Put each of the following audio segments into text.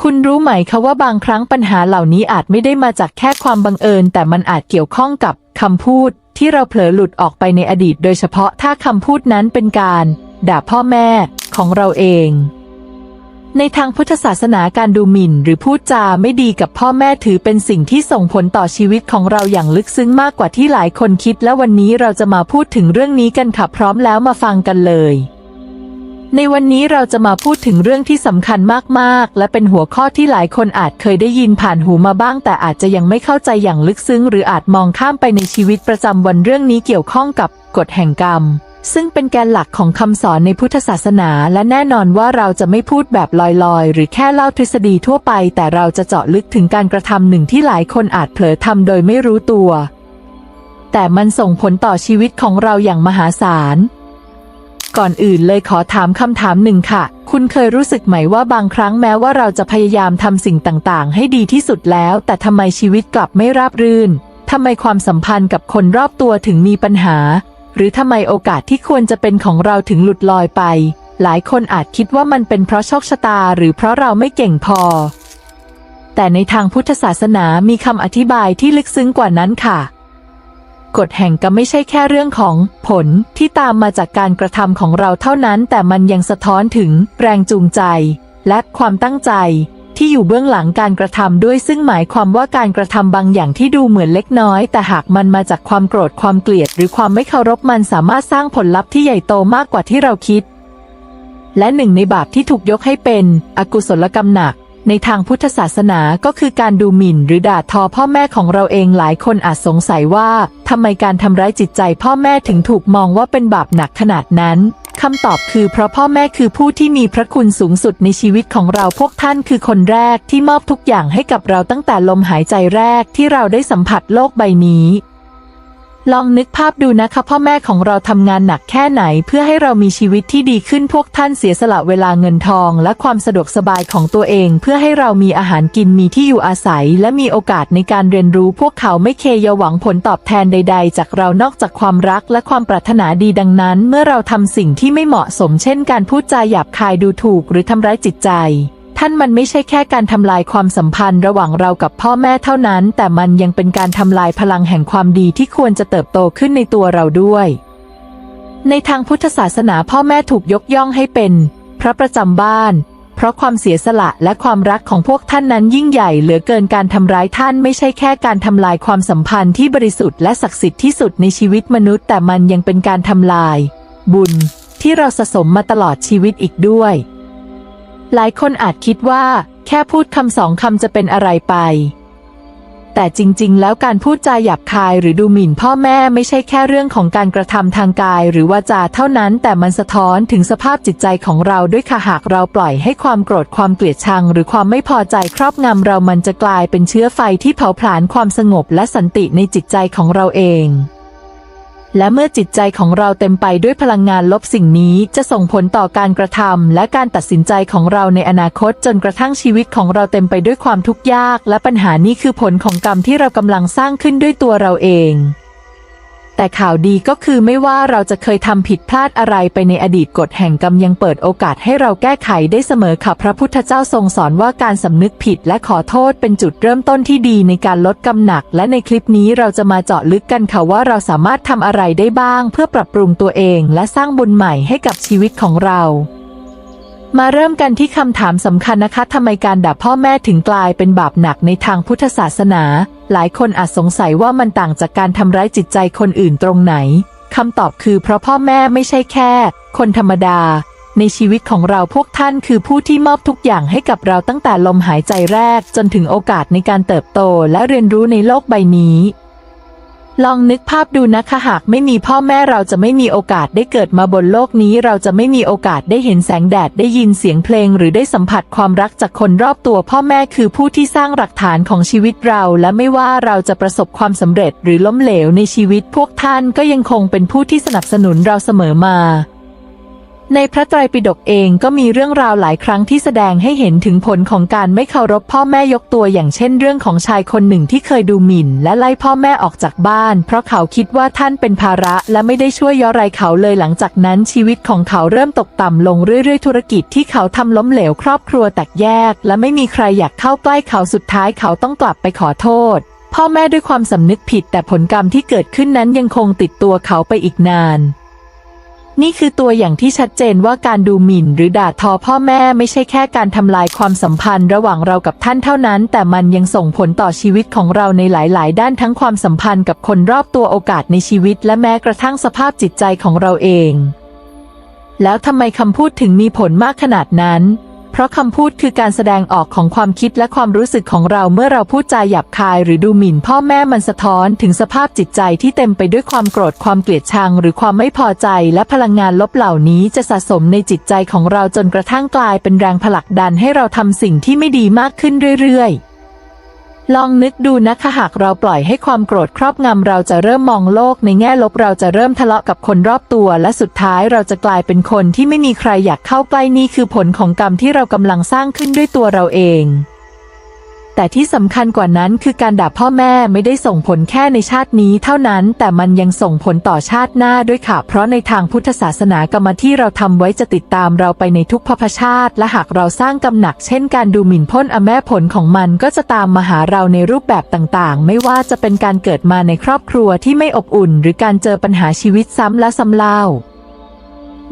คุณรู้ไหมคะว่าบางครั้งปัญหาเหล่านี้อาจไม่ได้มาจากแค่ความบังเอิญ แต่มันอาจเกี่ยวข้องกับคำพูด ที่เราเผลอหลุดออกไปในอดีต โดยเฉพาะถ้าคำพูดนั้นเป็นการ ด่าพ่อแม่ของเราเอง ในทางพุทธศาสนาการดูหมิ่น หรือพูดจาไม่ดีกับพ่อแม่ถือเป็นสิ่งที่ส่งผลต่อชีวิตของเราอย่างลึกซึ้งมากกว่าที่หลายคนคิด และวันนี้เราจะมาพูดถึงเรื่องนี้กันค่ะพร้อมแล้วมาฟังกันเลย ในวันนี้เราจะมาพูดถึงเรื่องที่สำคัญมาก ๆ และเป็นหัวข้อที่หลายคนอาจเคยได้ยินผ่านหูมาบ้าง แต่อาจจะยังไม่เข้าใจอย่างลึกซึ้ง หรืออาจมองข้ามไปในชีวิตประจำวันเรื่องนี้เกี่ยวข้องกับกฎแห่งกรรม ซึ่งเป็นแกนหลักของคำสอนในพุทธศาสนา และแน่นอนว่าเราจะไม่พูดแบบลอยๆ หรือแค่เล่าทฤษฎีทั่วไป แต่เราจะเจาะลึกถึงการกระทำหนึ่งที่หลายคนอาจเผลอทำโดยไม่รู้ตัว แต่มันส่งผลต่อชีวิตของเราอย่างมหาศาล ก่อนอื่นเลยขอถามคำถามหนึ่งค่ะ คุณเคยรู้สึกไหมว่าบางครั้งแม้ว่าเราจะพยายามทำสิ่งต่างๆ ให้ดีที่สุดแล้ว แต่ทำไมชีวิตกลับไม่ราบรื่นทำไมความสัมพันธ์กับคนรอบตัวถึงมีปัญหา หรือทำไมโอกาสที่ควรจะเป็นของเราถึงหลุดลอยไป หลายคนอาจคิดว่ามันเป็นเพราะโชคชะตา หรือเพราะเราไม่เก่งพอ แต่ในทางพุทธศาสนามีคำอธิบายที่ลึกซึ้งกว่านั้นค่ะ กฎแห่งกรรมไม่ใช่แค่เรื่องของผลที่ตามมาจากการกระทำของเราเท่านั้น แต่มันยังสะท้อนถึงแรงจูงใจ และความตั้งใจ ที่อยู่เบื้องหลังการกระทำด้วยซึ่งหมายความว่าการกระทำบางอย่างที่ดูเหมือนเล็กน้อย แต่หากมันมาจากความโกรธความเกลียด หรือความไม่เคารพมันสามารถสร้างผลลัพธ์ที่ใหญ่โตมากกว่าที่เราคิด และหนึ่งในบาปที่ถูกยกให้เป็น อกุศลกรรมหนัก ในทางพุทธศาสนาก็คือการดูหมิ่นหรือด่าทอพ่อแม่ของเราเองหลายคนอาจสงสัยว่าทำไมการทำร้ายจิตใจพ่อแม่ถึงถูกมองว่าเป็นบาปหนักขนาดนั้นคำตอบคือเพราะพ่อแม่คือผู้ที่มีพระคุณสูงสุดในชีวิตของเราพวกท่านคือคนแรกที่มอบทุกอย่างให้กับเราตั้งแต่ลมหายใจแรกที่เราได้สัมผัสโลกใบนี้ ลองนึกภาพดูนะคะพ่อแม่ของเราทำงานหนักแค่ไหน เพื่อให้เรามีชีวิตที่ดีขึ้นพวกท่านเสียสละเวลาเงินทอง และความสะดวกสบายของตัวเอง เพื่อให้เรามีอาหารกินมีที่อยู่อาศัย และมีโอกาสในการเรียนรู้ พวกเขาไม่เคยหวังผลตอบแทนใด ๆ จากเรานอกจากความรักและความปรารถนาดีดังนั้น เมื่อเราทำสิ่งที่ไม่เหมาะสม เช่น การพูดจาหยาบคายดูถูก หรือทำร้ายจิตใจ ท่านมันไม่ใช่แค่การทำลายความสัมพันธ์ระหว่างเรากับพ่อแม่เท่านั้น แต่มันยังเป็นการทำลายพลังแห่งความดีที่ควรจะเติบโตขึ้นในตัวเราด้วย ในทางพุทธศาสนาพ่อแม่ถูกยกย่องให้เป็น พระประจำบ้าน เพราะความเสียสละและความรักของพวกท่านนั้นยิ่งใหญ่เหลือเกินการทำร้ายท่านไม่ใช่แค่การทำลายความสัมพันธ์ที่บริสุทธิ์และศักดิ์สิทธิ์ที่สุดในชีวิตมนุษย์ แต่มันยังเป็นการทำลาย บุญที่เราสะสมมาตลอดชีวิตอีกด้วย หลายคนอาจคิดว่า แค่พูดคำสองคำจะเป็นอะไรไป แต่จริง ๆ แล้วการพูดจาหยาบคายหรือดูหมิ่นพ่อแม่ไม่ใช่แค่เรื่องของการกระทำทางกายหรือวาจาเท่านั้น แต่มันสะท้อนถึงสภาพจิตใจของเราด้วยค่ะหากเราปล่อยให้ความโกรธความเกลียดชัง หรือความไม่พอใจครอบงำเรามันจะกลายเป็นเชื้อไฟที่เผาผลาญความสงบและสันติในจิตใจของเราเอง และเมื่อจิตใจของเราเต็มไปด้วยพลังงานลบสิ่งนี้จะส่งผลต่อการกระทำและการตัดสินใจของเราในอนาคตจนกระทั่งชีวิตของเราเต็มไปด้วยความทุกข์ยาก และปัญหานี้คือผลของกรรมที่เรากำลังสร้างขึ้นด้วยตัวเราเอง แต่ข่าวดีก็คือไม่ว่าเราจะเคยทำผิดพลาดอะไรไปในอดีตกฎแห่งกรรมยังเปิดโอกาสให้เราแก้ไขได้เสมอค่ะพระพุทธเจ้าทรงสอนว่าการสำนึกผิดและขอโทษเป็นจุดเริ่มต้นที่ดีในการลดกำหนัก และในคลิปนี้เราจะมาเจาะลึกกันค่ะว่าเราสามารถทำอะไรได้บ้าง เพื่อปรับปรุงตัวเอง และสร้างบุญใหม่ให้กับชีวิตของเรามาเริ่มกันที่คำถามสำคัญนะคะทำไมการด่าพ่อแม่ถึงกลายเป็นบาปหนักในทางพุทธศาสนา หลายคนอาจสงสัยว่ามันต่างจากการทำร้ายจิตใจคนอื่นตรงไหนคำตอบคือเพราะพ่อแม่ไม่ใช่แค่ คนธรรมดา ในชีวิตของเราพวกท่านคือผู้ที่มอบทุกอย่างให้กับเราตั้งแต่ลมหายใจแรก จนถึงโอกาสในการเติบโตและเรียนรู้ในโลกใบนี้ ลองนึกภาพดูนะคะหากไม่มีพ่อแม่เราจะไม่มีโอกาสได้เกิดมาบนโลกนี้ เราจะไม่มีโอกาสได้เห็นแสงแดดได้ยินเสียงเพลง หรือได้สัมผัสความรักจากคนรอบตัว พ่อแม่คือผู้ที่สร้างหลักฐานของชีวิตเรา และไม่ว่าเราจะประสบความสำเร็จหรือล้มเหลวในชีวิต พวกท่านก็ยังคงเป็นผู้ที่สนับสนุนเราเสมอมา ในพระไตรปิฎกเองก็มีเรื่องราวหลายครั้งที่แสดงให้เห็นถึงผลของการไม่เคารพพ่อแม่ยกตัวอย่างเช่นเรื่องของชายคนหนึ่งที่เคยดูหมิ่น และไล่พ่อแม่ออกจากบ้าน เพราะเขาคิดว่าท่านเป็นภาระและไม่ได้ช่วยย่อไรเขาเลยหลังจากนั้นชีวิตของเขาเริ่มตกต่ำลงเรื่อยๆ ธุรกิจที่เขาทำล้มเหลวครอบครัวแตกแยก และไม่มีใครอยากเข้าใกล้เขาสุดท้ายเขาต้องกลับไปขอโทษพ่อแม่ด้วยความสำนึกผิดแต่ผลกรรมที่เกิดขึ้นนั้นยังคงติดตัวเขาไปอีกนาน นี่คือตัวอย่างที่ชัดเจนว่าการดูหมิ่นหรือด่าทอพ่อแม่ไม่ใช่แค่การทำลายความสัมพันธ์ ระหว่างเรากับท่านเท่านั้น แต่มันยังส่งผลต่อชีวิตของเราในหลาย ๆ ด้านทั้งความสัมพันธ์กับคนรอบตัวโอกาสในชีวิต และแม้กระทั่งสภาพจิตใจของเราเอง แล้วทำไมคำพูดถึงมีผลมากขนาดนั้น เพราะคำพูดคือการแสดงออกของความคิดและความรู้สึกของเราเมื่อเราพูดจาหยาบคายหรือดูหมิ่นพ่อแม่มันสะท้อนถึงสภาพจิตใจที่เต็มไปด้วยความโกรธความเกลียดชัง หรือความไม่พอใจและพลังงานลบเหล่านี้จะสะสมในจิตใจของเราจนกระทั่งกลายเป็นแรงผลักดันให้เราทำสิ่งที่ไม่ดีมากขึ้นเรื่อยๆ ลองนึกดูนะคะหากเราปล่อยให้ความโกรธครอบงำเราจะเริ่มมองโลกในแง่ลบเราจะเริ่มทะเลาะกับคนรอบตัว และสุดท้ายเราจะกลายเป็นคนที่ไม่มีใครอยากเข้าใกล้นี่คือผลของกรรมที่เรากำลังสร้างขึ้นด้วยตัวเราเอง แต่ที่สำคัญกว่านั้นคือการด่าพ่อแม่ไม่ได้ส่งผลแค่ในชาตินี้เท่านั้นแต่มันยังส่งผลต่อชาติหน้าด้วยค่ะ เพราะในทางพุทธศาสนากรรมที่เราทำไว้จะติดตามเราไปในทุกภพชาติ และหากเราสร้างกำหนักเช่นการดูหมิ่นพ้นอแม่ผลของมันก็จะตามมาหาเราในรูปแบบต่างๆ ไม่ว่าจะเป็นการเกิดมาในครอบครัวที่ไม่อบอุ่น หรือการเจอปัญหาชีวิตซ้ำและซ้ำเล่า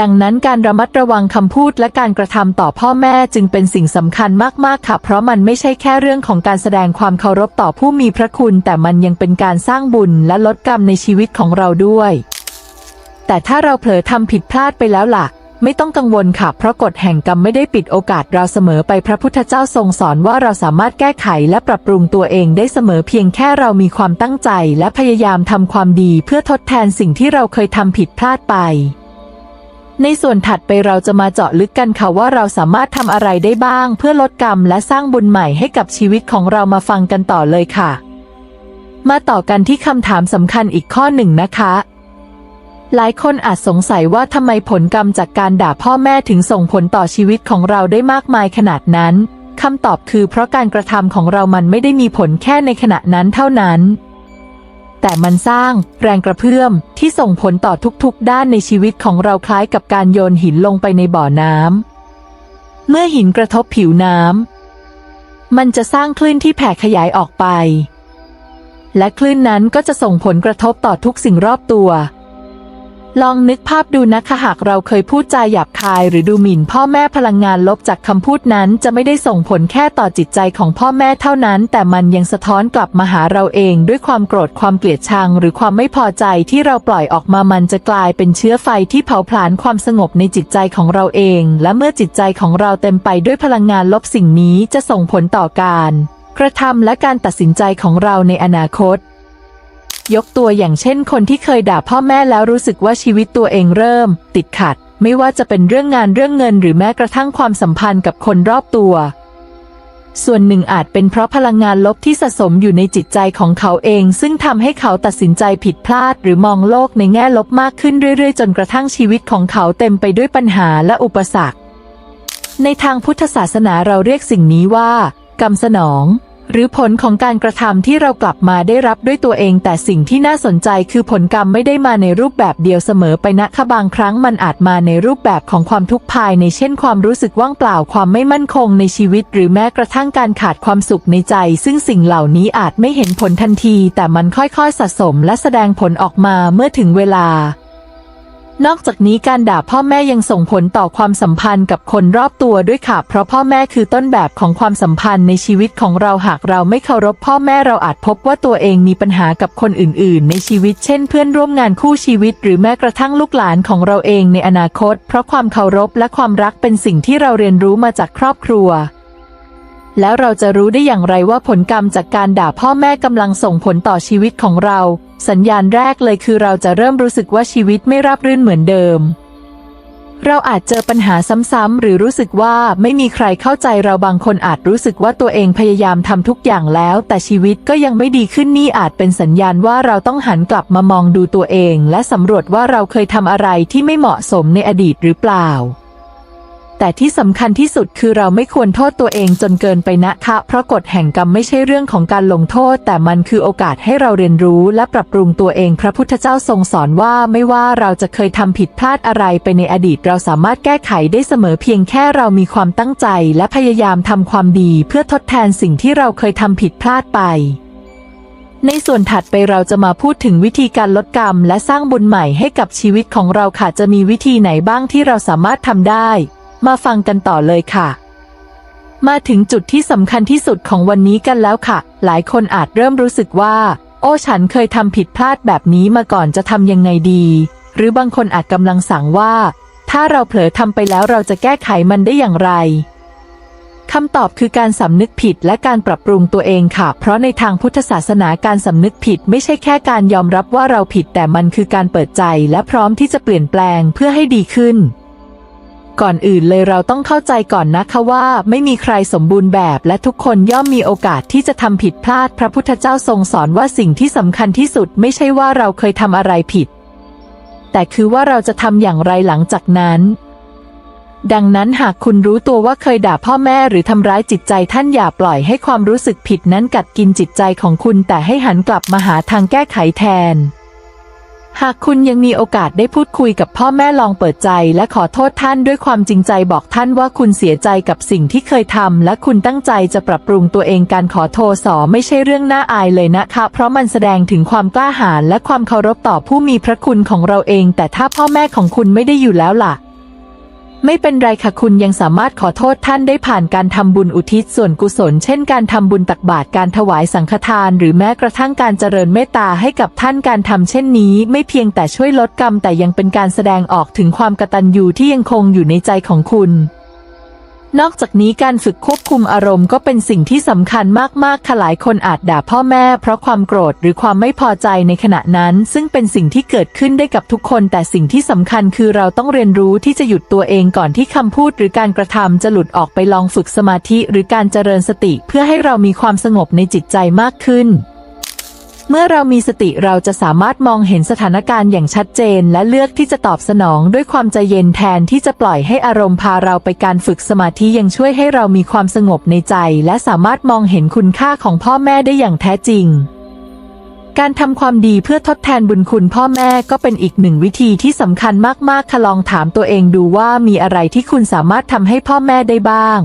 ดังนั้นการระมัดระวังคำพูดและการกระทำต่อพ่อแม่จึงเป็นสิ่งสำคัญมาก ๆ ค่ะ เพราะมันไม่ใช่แค่เรื่องของการแสดงความเคารพต่อผู้มีพระคุณ แต่มันยังเป็นการสร้างบุญและลดกรรมในชีวิตของเราด้วย แต่ถ้าเราเผลอทำผิดพลาดไปแล้วล่ะ ไม่ต้องกังวลค่ะ เพราะกฎแห่งกรรมไม่ได้ปิดโอกาสเราเสมอไปพระพุทธเจ้าทรงสอนว่าเราสามารถแก้ไขและปรับปรุงตัวเองได้เสมอเพียงแค่เรามีความตั้งใจ และพยายามทำความดีเพื่อทดแทนสิ่งที่เราเคยทำผิดพลาดไป ในส่วนถัดไปเราจะมาเจาะลึกกันค่ะว่าเราสามารถทำอะไรได้บ้าง เพื่อลดกรรมและสร้างบุญใหม่ให้กับชีวิตของเรามาฟังกันต่อเลยค่ะ มาต่อกันที่คำถามสำคัญอีกข้อหนึ่งนะคะหลายคนอาจสงสัยว่าทำไมผลกรรมจากการด่าพ่อแม่ถึงส่งผลต่อชีวิตของเราได้มากมายขนาดนั้น คำตอบคือเพราะการกระทำของเรามันไม่ได้มีผลแค่ในขณะนั้นเท่านั้น แต่มันสร้างแรงกระเพื่อมที่ส่งผลต่อทุกๆ ด้านในชีวิตของเราคล้ายกับการโยนหินลงไปในบ่อน้ำเมื่อหินกระทบผิวน้ำมันจะสร้างคลื่นที่แผ่ขยายออกไป และคลื่นนั้นก็จะส่งผลกระทบต่อทุกสิ่งรอบตัว ลองนึกภาพดูนะคะหากเราเคยพูดจาหยาบคายหรือดูหมิ่น พ่อแม่พลังงานลบจากคำพูดนั้น จะไม่ได้ส่งผลแค่ต่อจิตใจของพ่อแม่เท่านั้น แต่มันยังสะท้อนกลับมาหาเราเอง ด้วยความโกรธความเกลียดชัง หรือความไม่พอใจที่เราปล่อยออกมามันจะกลายเป็นเชื้อไฟที่เผาผลาญความสงบในจิตใจของเราเอง และเมื่อจิตใจของเราเต็มไปด้วยพลังงานลบสิ่งนี้จะส่งผลต่อการ กระทำและการตัดสินใจของเราในอนาคต ยกตัวอย่างเช่นคนที่เคยด่าพ่อแม่แล้วรู้สึกว่าชีวิตตัวเองเริ่ม ติดขัด ไม่ว่าจะเป็นเรื่องงานเรื่องเงิน หรือแม้กระทั่งความสัมพันธ์กับคนรอบตัว ส่วนหนึ่งอาจเป็นเพราะพลังงานลบที่สะสมอยู่ในจิตใจของเขาเอง ซึ่งทำให้เขาตัดสินใจผิดพลาด หรือมองโลกในแง่ลบมากขึ้นเรื่อยๆ จนกระทั่งชีวิตของเขาเต็มไปด้วยปัญหาและอุปสรรค ในทางพุทธศาสนาเราเรียกสิ่งนี้ว่า กรรมสนอง หรือผลของการกระทำที่เรากลับมาได้รับด้วยตัวเอง แต่สิ่งที่น่าสนใจคือผลกรรมไม่ได้มาในรูปแบบเดียวเสมอไปนะคะบางครั้งมันอาจมาในรูปแบบของความทุกข์ภายในเช่นความรู้สึกว่างเปล่าความไม่มั่นคงในชีวิต หรือแม้กระทั่งการขาดความสุขในใจ ซึ่งสิ่งเหล่านี้อาจไม่เห็นผลทันที แต่มันค่อยๆสะสมและแสดงผลออกมาเมื่อถึงเวลา นอกจากนี้การด่าพ่อแม่ยังส่งผลต่อความสัมพันธ์กับคนรอบตัวด้วยค่ะ เพราะพ่อแม่คือต้นแบบของความสัมพันธ์ในชีวิตของเราหากเราไม่เคารพพ่อแม่เราอาจพบว่าตัวเองมีปัญหากับคนอื่น ๆ ในชีวิต เช่น เพื่อนร่วมงานคู่ชีวิต หรือแม้กระทั่งลูกหลานของเราเองในอนาคต เพราะความเคารพและความรักเป็นสิ่งที่เราเรียนรู้มาจากครอบครัวแล้วเราจะรู้ได้อย่างไรว่าผลกรรมจากการด่าพ่อแม่กำลังส่งผลต่อชีวิตของเรา สัญญาณแรกเลยคือเราจะเริ่มรู้สึกว่าชีวิตไม่ราบรื่นเหมือนเดิม เราอาจเจอปัญหาซ้ำๆหรือรู้สึกว่าไม่มีใครเข้าใจเราบางคนอาจรู้สึกว่าตัวเองพยายามทำทุกอย่างแล้ว แต่ชีวิตก็ยังไม่ดีขึ้นนี่อาจเป็นสัญญาณว่าเราต้องหันกลับมามองดูตัวเอง และสำรวจว่าเราเคยทำอะไรที่ไม่เหมาะสมในอดีตหรือเปล่า แต่ที่สำคัญที่สุดคือเราไม่ควรโทษตัวเองจนเกินไปนะคะเพราะกฎแห่งกรรมไม่ใช่เรื่องของการลงโทษ แต่มันคือโอกาสให้เราเรียนรู้และปรับปรุงตัวเอง พระพุทธเจ้าทรงสอนว่าไม่ว่าเราจะเคยทำผิดพลาดอะไรไปในอดีต เราสามารถแก้ไขได้เสมอเพียงแค่เรามีความตั้งใจ และพยายามทำความดี เพื่อทดแทนสิ่งที่เราเคยทำผิดพลาดไปในส่วนถัดไปเราจะมาพูดถึงวิธีการลดกรรม และสร้างบุญใหม่ให้กับชีวิตของเราค่ะจะมีวิธีไหนบ้างที่เราสามารถทำได้ มาฟังกันต่อเลยค่ะ มาถึงจุดที่สำคัญที่สุดของวันนี้กันแล้วค่ะ หลายคนอาจเริ่มรู้สึกว่า โอ้ฉันเคยทำผิดพลาดแบบนี้มาก่อนจะทำยังไงดี หรือบางคนอาจกำลังสั่งว่า ถ้าเราเผลอทำไปแล้วเราจะแก้ไขมันได้อย่างไรคำตอบคือการสำนึกผิดและการปรับปรุงตัวเองค่ะ เพราะในทางพุทธศาสนาการสำนึกผิดไม่ใช่แค่การยอมรับว่าเราผิด แต่มันคือการเปิดใจและพร้อมที่จะเปลี่ยนแปลงเพื่อให้ดีขึ้น ก่อนอื่นเลยเราต้องเข้าใจก่อนนะคะว่าไม่มีใครสมบูรณ์แบบและทุกคนย่อมมีโอกาสที่จะทำผิดพลาด พระพุทธเจ้าทรงสอนว่าสิ่งที่สำคัญที่สุดไม่ใช่ว่าเราเคยทำอะไรผิด แต่คือว่าเราจะทำอย่างไรหลังจากนั้น ดังนั้นหากคุณรู้ตัวว่าเคยด่าพ่อแม่หรือทำร้ายจิตใจท่านอย่าปล่อยให้ความรู้สึกผิดนั้นกัดกินจิตใจของคุณแต่ให้หันกลับมาหาทางแก้ไขแทน หากคุณยังมีโอกาสได้พูดคุยกับพ่อแม่ลองเปิดใจและขอโทษท่านด้วยความจริงใจบอกท่านว่าคุณเสียใจกับสิ่งที่เคยทำและคุณตั้งใจจะปรับปรุงตัวเองการขอโทษสอไม่ใช่เรื่องน่าอายเลยนะคะ เพราะมันแสดงถึงความกล้าหาญและความเคารพต่อผู้มีพระคุณของเราเอง แต่ถ้าพ่อแม่ของคุณไม่ได้อยู่แล้วล่ะ ไม่เป็นไรค่ะคุณยังสามารถขอโทษท่านได้ผ่านการทำบุญอุทิศส่วนกุศล เช่นการทำบุญตักบาตรการถวายสังฆทาน หรือแม้กระทั่งการเจริญเมตตาให้กับท่านการทำเช่นนี้ ไม่เพียงแต่ช่วยลดกรรมแต่ยังเป็นการแสดงออกถึงความกตัญญูที่ยังคงอยู่ในใจของคุณ นอกจากนี้การฝึกควบคุมอารมณ์ก็เป็นสิ่งที่สำคัญมากๆค่ะหลายคนอาจด่าพ่อแม่ เพราะความโกรธหรือความไม่พอใจในขณะนั้น ซึ่งเป็นสิ่งที่เกิดขึ้นได้กับทุกคน แต่สิ่งที่สำคัญคือเราต้องเรียนรู้ที่จะหยุดตัวเองก่อนที่คำพูด หรือการกระทำจะหลุดออกไปลองฝึกสมาธิ หรือการเจริญสติ เพื่อให้เรามีความสงบในจิตใจมากขึ้น เมื่อเรามีสติเราจะสามารถมองเห็นสถานการณ์อย่างชัดเจน และเลือกที่จะตอบสนองด้วยความใจเย็นแทนที่จะปล่อยให้อารมณ์พาเราไปการฝึกสมาธิยังช่วยให้เรามีความสงบในใจ และสามารถมองเห็นคุณค่าของพ่อแม่ได้อย่างแท้จริง การทำความดีเพื่อทดแทนบุญคุณพ่อแม่ก็เป็นอีกหนึ่งวิธีที่สำคัญมากๆค่ะลองถามตัวเองดูว่ามีอะไรที่คุณสามารถทำให้พ่อแม่ได้บ้าง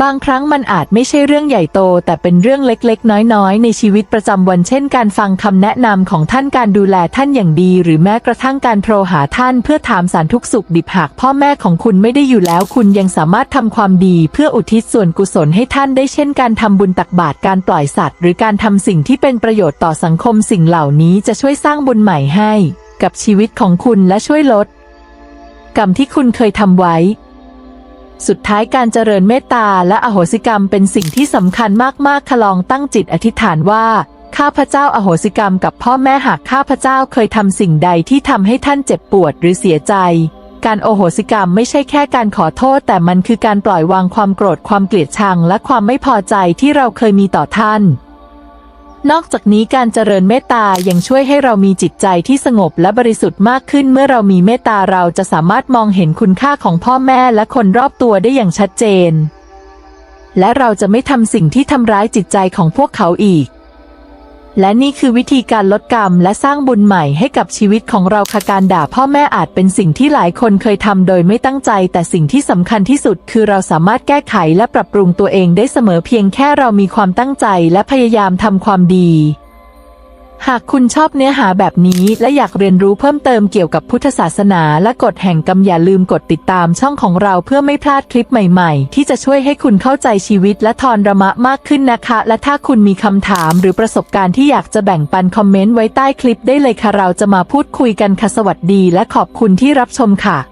บางครั้งมันอาจไม่ใช่เรื่องใหญ่โต แต่เป็นเรื่องเล็กๆ น้อยๆ ในชีวิตประจำวันเช่นการฟังคำแนะนำของท่านการดูแลท่านอย่างดี หรือแม้กระทั่งการโทรหาท่านเพื่อถามสารทุกข์สุขดิบหากพ่อแม่ของคุณไม่ได้อยู่แล้วคุณยังสามารถทำความดี เพื่ออุทิศส่วนกุศลให้ท่านได้เช่นการทำบุญตักบาตรการปล่อยสัตว์ หรือการทำสิ่งที่เป็นประโยชน์ต่อสังคมสิ่งเหล่านี้จะช่วยสร้างบุญใหม่ให้ กับชีวิตของคุณและช่วยลดกรรมที่คุณเคยทำไว้ สุดท้ายการเจริญเมตตาและอโหสิกรรมเป็นสิ่งที่สำคัญมากๆคลองตั้งจิตอธิษฐานว่า ข้าพเจ้าอโหสิกรรมกับพ่อแม่หากข้าพเจ้าเคยทำสิ่งใดที่ทำให้ท่านเจ็บปวดหรือเสียใจ การโอโหสิกรรมไม่ใช่แค่การขอโทษ แต่มันคือการปล่อยวางความโกรธความเกลียดชัง และความไม่พอใจที่เราเคยมีต่อท่าน นอกจากนี้การเจริญเมตตายังช่วยให้เรามีจิตใจที่สงบและบริสุทธิ์มากขึ้น เมื่อเรามีเมตตาเราจะสามารถมองเห็นคุณค่าของพ่อแม่และคนรอบตัวได้อย่างชัดเจน และเราจะไม่ทำสิ่งที่ทำร้ายจิตใจของพวกเขาอีก และนี่คือวิธีการลดกรรมและสร้างบุญใหม่ให้กับชีวิตของเราค่ะการด่าพ่อแม่อาจเป็นสิ่งที่หลายคนเคยทำโดยไม่ตั้งใจ แต่สิ่งที่สำคัญที่สุด คือเราสามารถแก้ไขและปรับปรุงตัวเองได้เสมอเพียงแค่เรามีความตั้งใจและพยายามทำความดี หากคุณชอบเนื้อหาแบบนี้และอยากเรียนรู้เพิ่มเติมเกี่ยวกับพุทธศาสนาและกฎแห่งกรรมอย่าลืมกดติดตามช่องของเราเพื่อไม่พลาดคลิปใหม่ๆ ที่จะช่วยให้คุณเข้าใจชีวิตและทอนระมะมากขึ้นนะคะ และถ้าคุณมีคำถามหรือประสบการณ์ที่อยากจะแบ่งปันคอมเมนต์ไว้ใต้คลิปได้เลยค่ะเราจะมาพูดคุยกันค่ะสวัสดี และขอบคุณที่รับชมค่ะ